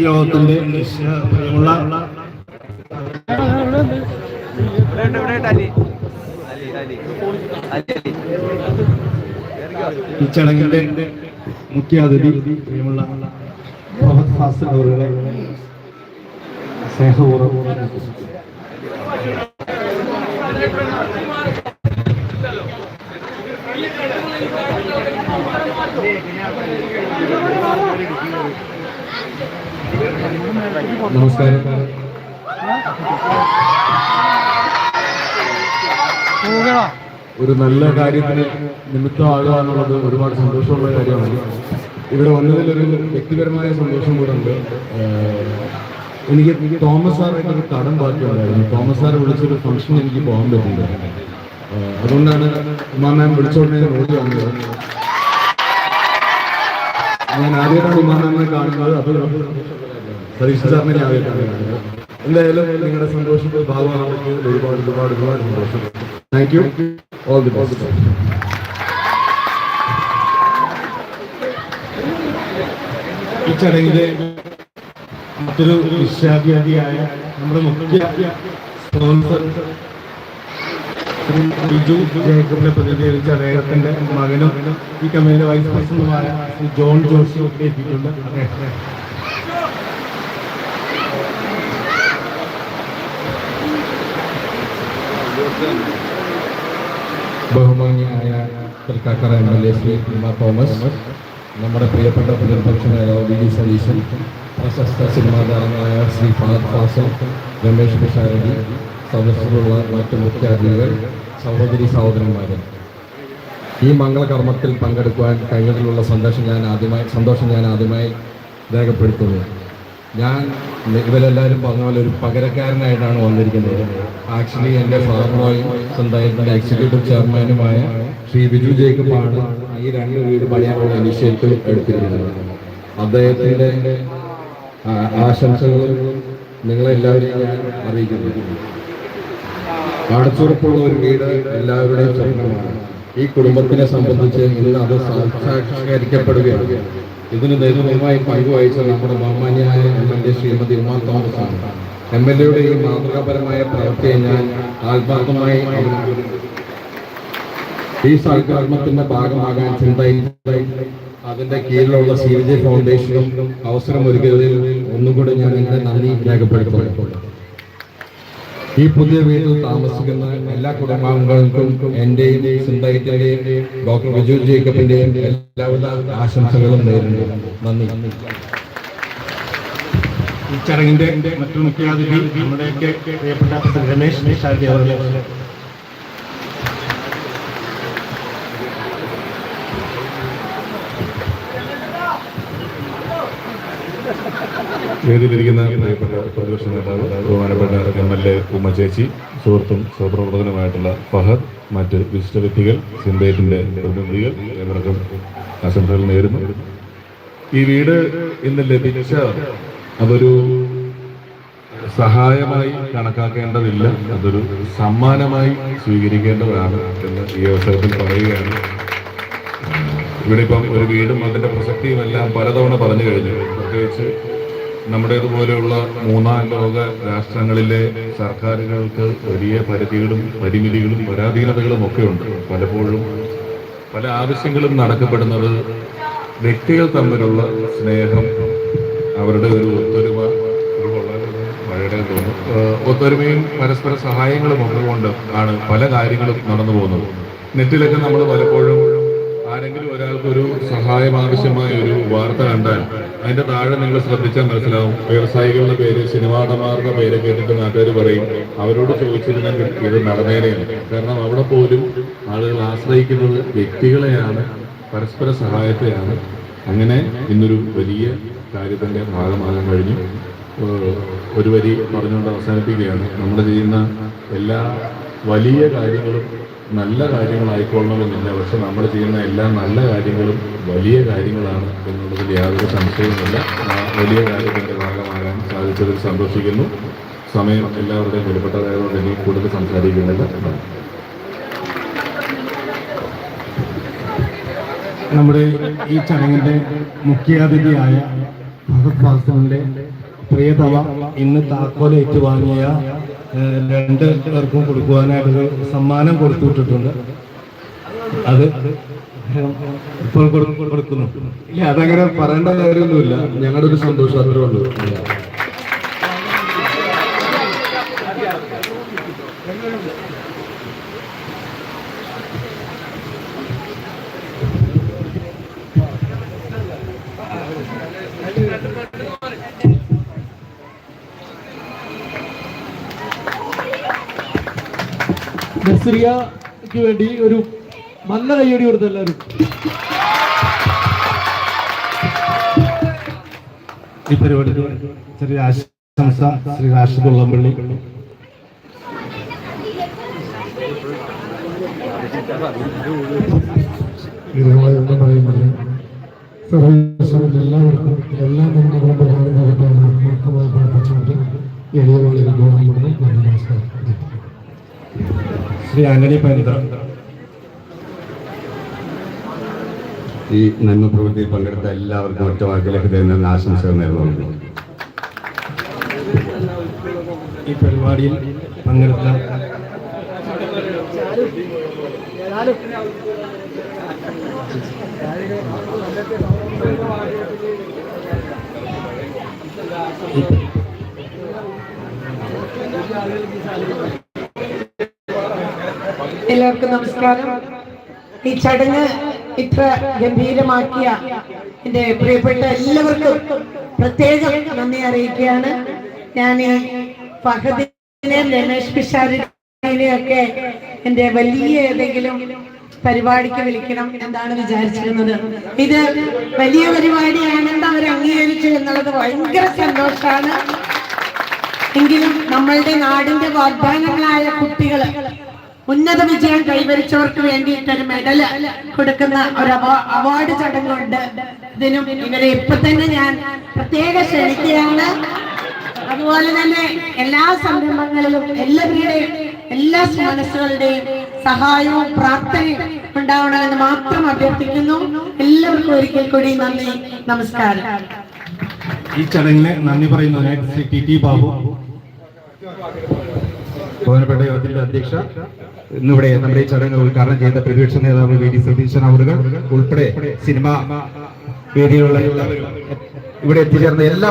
യോഗത്തിന്റെ പ്രിയമുള്ള ഈ ചടങ്ങിന്റെ മുഖ്യാതിഥി പ്രിയമുള്ള ഫാസിൽ അവരുടെ നമസ്കാരം ഒരു നല്ല കാര്യത്തിന് നിമിത്തമാകുക എന്നുള്ളത് ഒരുപാട് സന്തോഷമുള്ള കാര്യമാണ്. ഇവിടെ വന്നതിലൊരു വ്യക്തിപരമായ സന്തോഷം കൂടെ ഉണ്ട്. എനിക്ക് തോമസ് സാറായിട്ട് ഒരു കടം ബാക്കിയുണ്ടായിരുന്നു. തോമസ് സാർ വിളിച്ചൊരു ഫംഗ്ഷൻ എനിക്ക് പോകാൻ പറ്റില്ല അതുകൊണ്ടാണ് ഉമാ മാം വിളിച്ചോടനെ ഓടി വന്നത്. ഞാൻ ആദ്യമായിട്ടാണ് ഉമാ മാമിനെ കാണുന്നത്. അത് സതീഷ് സാറിനെ ഞാൻ ആദ്യമായിട്ടാണ് എന്തായാലും നിങ്ങളുടെ സന്തോഷത്തിൽ ഭാഗമാണെങ്കിൽ ഒരുപാട് ഒരുപാട് ഒരുപാട് സന്തോഷം. Thank you all the best ഈ ചടങ്ങിലെ മറ്റൊരു വിശ്വാദ്യാദിയായ നമ്മുടെ മുഖ്യ സ്പോൺസർ ബിജു ജേക്കബിനെ പ്രതിനിധീകരിച്ച അദ്ദേഹത്തിന്റെ മകനും ഈ കമ്പനിയുടെ വൈസ് പ്രസിഡന്റുമായ ജോൺ ജോഷി ഒക്കെ എത്തിയിട്ടുണ്ട്. ബഹുമാനിയായ Thrikkakara M L A Shri Thomas നമ്മുടെ പ്രിയപ്പെട്ട പ്രതിപക്ഷനായ വി. ഡി സതീശൻ പ്രശസ്ത സിനിമാ താരങ്ങളായ ശ്രീ ഫഹദ് ഫാസൽ രമേശ് പിഷാരടി സദസ്സിലുള്ള മറ്റു മുഖ്യാതിഥികൾ സഹോദരി സഹോദരന്മാരെ. ഈ മംഗളകർമ്മത്തിൽ പങ്കെടുക്കുവാൻ കഴിഞ്ഞതിലുള്ള സന്തോഷം ഞാൻ ആദ്യമായി സന്തോഷം ഞാൻ ആദ്യമായി രേഖപ്പെടുത്തുന്നു. ഞാൻ ഇവരെല്ലാവരും പറഞ്ഞ പോലെ ഒരു പകരക്കാരനായിട്ടാണ് വന്നിരിക്കുന്നത്. ആക്ച്വലി എന്റെ ഫാദറുമായും സ്വന്തമായിട്ടുള്ള എക്സിക്യൂട്ടീവ് ചെയർമാനുമായ ശ്രീ ബിജു ജേക്കബാണ് ഈ രണ്ട് വീട് പണിയാനുള്ള ഇനിഷ്യേറ്റീവ് എടുത്തിരിക്കുന്നത്. അദ്ദേഹത്തിന്റെ ആശംസകളും നിങ്ങളെല്ലാവരെയും ഞാൻ അറിയിക്കുന്നു. അടച്ചുറപ്പുള്ള ഒരു വീട് എല്ലാവരുടെയും സ്വപ്നമാണ്. ഈ കുടുംബത്തിനെ സംബന്ധിച്ച് ഇന്ന് അത് സാക്ഷാത്കരിക്കപ്പെടുകയാണ്. ഇതിന് നേതൃത്വമായി പങ്കുവഹിച്ച നമ്മുടെ ബഹുമാന്യായ M L A Shrimati Uma Thomas ആണ് എം എൽ എയുടെ ഈ മാതൃകാപരമായ പ്രവൃത്തിയെ ഞാൻ ആത്മാർത്ഥമായി ഈ സൽക്കർമ്മത്തിന്റെ ഭാഗമാകാൻ ചിന്തയിൽ അതിന്റെ കീഴിലുള്ള സി ജെ ഫൗണ്ടേഷനും അവസരം ഒരുക്കിയതിൽ ഒന്നുകൂടി ഞാൻ എന്റെ നന്ദി രേഖപ്പെടുത്തുന്നു. ഈ പുതിയ വീട്ടിൽ താമസിക്കുന്ന എല്ലാ കുടുംബാംഗങ്ങൾക്കും എന്റെയും സിന്തയത്തിന്റെയും ഡോക്ടർ വിജു ജേക്കബിന്റെയും എല്ലാവിധ ആശംസകളും നേരുന്നു. നന്ദി. ഈ ചടങ്ങിന്റെ മറ്റു മുഖ്യാതിഥി നമ്മുടെയൊക്കെ പ്രിയപ്പെട്ട രമേശ് ശാരദി അവരുടെ വേദിയിലിരിക്കുന്ന പ്രിയപ്പെട്ട പ്രതിപക്ഷ നേതാവ് ബഹുമാനപ്പെട്ട എം എൽ എ ഉമ്മചേച്ചി സുഹൃത്തും സഹപ്രവർത്തകനുമായിട്ടുള്ള ഫഹദ് മറ്റ് വിശിഷ്ട വ്യക്തികൾ സിന്തേറ്റിന്റെ പ്രതിനിധികൾ ഏവർക്കും ആശംസകൾ നേരുന്നു. ഈ വീട് ഇന്ന് ലഭിച്ച അതൊരു സഹായമായി കണക്കാക്കേണ്ടതില്ല അതൊരു സമ്മാനമായി സ്വീകരിക്കേണ്ടതാണ് എന്ന് ഈ അവസരത്തിൽ പറയുകയാണ്. ഇവിടെ ഇപ്പം ഒരു വീടും അതിന്റെ പ്രസക്തിയും എല്ലാം പലതവണ പറഞ്ഞു കഴിഞ്ഞു. പ്രത്യേകിച്ച് നമ്മുടേതുപോലെയുള്ള മൂന്നാം ലോക രാഷ്ട്രങ്ങളിലെ സർക്കാരുകൾക്ക് വലിയ പരിധികളും പരിമിതികളും പരാധീനതകളും ഒക്കെ ഉണ്ട്. പലപ്പോഴും പല ആവശ്യങ്ങളും നടക്കപ്പെടുന്നത് വ്യക്തികൾ തമ്മിലുള്ള സ്നേഹം അവരുടെ ഒരു ഒത്തൊരുമ ഒത്തൊരുമയും പരസ്പര സഹായങ്ങളും ഒക്കെ കൊണ്ട് ആണ് പല കാര്യങ്ങളും നടന്നു പോകുന്നത്. നെറ്റിലൊക്കെ നമ്മൾ പലപ്പോഴും ആരെങ്കിലും ഒരാൾക്ക് ഒരു സഹായം ആവശ്യമായ ഒരു വാർത്ത കണ്ടാൽ അതിന്റെ താഴെ നിങ്ങൾ ശ്രദ്ധിച്ചാൽ മനസ്സിലാവും. വ്യവസായികളുടെ പേര് സിനിമാടന്മാരുടെ പേര് കേട്ടിട്ട് നാട്ടുകാർ പറയും അവരോട് ചോദിച്ചിരുന്നെങ്കിൽ ഇത് നടന്നേനെയാണ്. കാരണം അവിടെ പോലും ആളുകൾ ആശ്രയിക്കുന്നത് വ്യക്തികളെയാണ് പരസ്പര സഹായത്തെയാണ്. അങ്ങനെ ഇന്നൊരു വലിയ കാര്യത്തിന്റെ ഭാഗമാകാൻ കഴിഞ്ഞു. ഒരു വരി പറഞ്ഞുകൊണ്ട് അവസാനിപ്പിക്കുകയാണ്. നമ്മൾ ചെയ്യുന്ന എല്ലാ വലിയ കാര്യങ്ങളും നല്ല കാര്യങ്ങളായിക്കൊള്ളണമെന്നില്ല പക്ഷെ നമ്മൾ ചെയ്യുന്ന എല്ലാ നല്ല കാര്യങ്ങളും വലിയ കാര്യങ്ങളാണ് എന്നുള്ളതിൽ യാതൊരു സംശയവുമില്ല. വലിയ കാര്യത്തിന്റെ ഭാഗമാകാൻ സാധിച്ചതിൽ സന്തോഷിക്കുന്നു. സമയം എല്ലാവരുടെയും വിലപ്പെട്ടതായതുകൊണ്ട് ഇനി കൂടുതൽ സംസാരിക്കുന്നില്ല നമ്മുടെ ഈ ചടങ്ങിന്റെ മുഖ്യാതിഥിയായ ഭഗത് ഭാസ്കറിന്റെ പ്രിയതമ ഇന്ന് താക്കോലേറ്റ് ഏഹ്, രണ്ട് പേർക്കും കൊടുക്കുവാനായിട്ട് സമ്മാനം കൊടുത്തുവിട്ടിട്ടുണ്ട്. അത് ഇപ്പോൾ കൊടുക്കുന്നു. ഇല്ല അതങ്ങനെ പറയേണ്ട കാര്യമൊന്നുമില്ല. ഞങ്ങളുടെ ഒരു സന്തോഷം അത്രേ ഉള്ളൂ. നസ്രിയക്ക് വേണ്ടി ഒരു നല്ല കയ്യടി കൊടുത്തു എല്ലാവരും. ഈ പരിപാടി ചെറിയ ആശംസ ശ്രീ റാഷിദ് ഉള്ളംപള്ളി. സർവേശ്വരൻ എല്ലാവർക്കും എല്ലാ നന്മകളും ശ്രീ ആന്റണി പൈത്ര ഈ നന്മ പ്രവൃത്തിയിൽ പങ്കെടുത്ത എല്ലാവർക്കും ഒറ്റ വാക്കിലേക്ക് തരുന്ന ആശംസകൾ നേർന്നു ഈ പരിപാടിയിൽ പങ്കെടുത്ത എല്ലാവർക്കും നമസ്കാരം. ഈ ചടങ്ങ് ഇത്ര ഗംഭീരമാക്കിയ എന്റെ പ്രിയപ്പെട്ട എല്ലാവർക്കും പ്രത്യേകം നന്ദി അറിയിക്കുകയാണ്. ഞാൻ ഫഹദിനെ രമേശ് പിഷാരിനെയൊക്കെ എന്റെ വലിയ ഏതെങ്കിലും പരിപാടിക്ക് വിളിക്കണം എന്നാണ് വിചാരിച്ചിരുന്നത്. ഇത് വലിയ പരിപാടിയാണെന്ന് അവർ അംഗീകരിച്ചു എന്നുള്ളത് ഭയങ്കര സന്തോഷമാണ് എങ്കിലും നമ്മളുടെ നാടിന്റെ വാഗ്ദാനങ്ങളായ കുട്ടികൾ ഉന്നത വിജയം കൈവരിച്ചവർക്ക് വേണ്ടിയിട്ട് ഒരു മെഡൽ കൊടുക്കുന്ന ഒരു അവാ- അവാർഡ് ചടങ്ങുണ്ട്. ഇതിനും ഇവരെ ഇപ്പൊ തന്നെ ഞാൻ പ്രത്യേക ക്ഷണിക്കുകയാണ്. അതുപോലെ തന്നെ എല്ലാ സംരംഭങ്ങളിലും എല്ലാവരുടെയും എല്ലാ മനസ്സുകളുടെയും സഹായവും പ്രാർത്ഥനയും ഉണ്ടാവണമെന്ന് മാത്രം അഭ്യർത്ഥിക്കുന്നു. എല്ലാവർക്കും ഒരിക്കൽ കൂടി നന്ദി നമസ്കാരം. ഈ ചടങ്ങിന് നന്ദി പറയുന്നതിനായിട്ട് ശ്രീ ടി ടി ബാബു. ബഹുമാനപ്പെട്ട യോഗത്തിന്റെ അധ്യക്ഷ ഇന്നിവിടെ നമ്മുടെ ഈ ചടങ്ങ് ഉദ്ഘാടനം ചെയ്ത പ്രതിപക്ഷ നേതാവ് വി ഡി സതീശൻ അവറുകൾ ഉൾപ്പെടെ സിനിമ എല്ലാവരും ഇവിടെ എത്തിച്ചേർന്ന എല്ലാ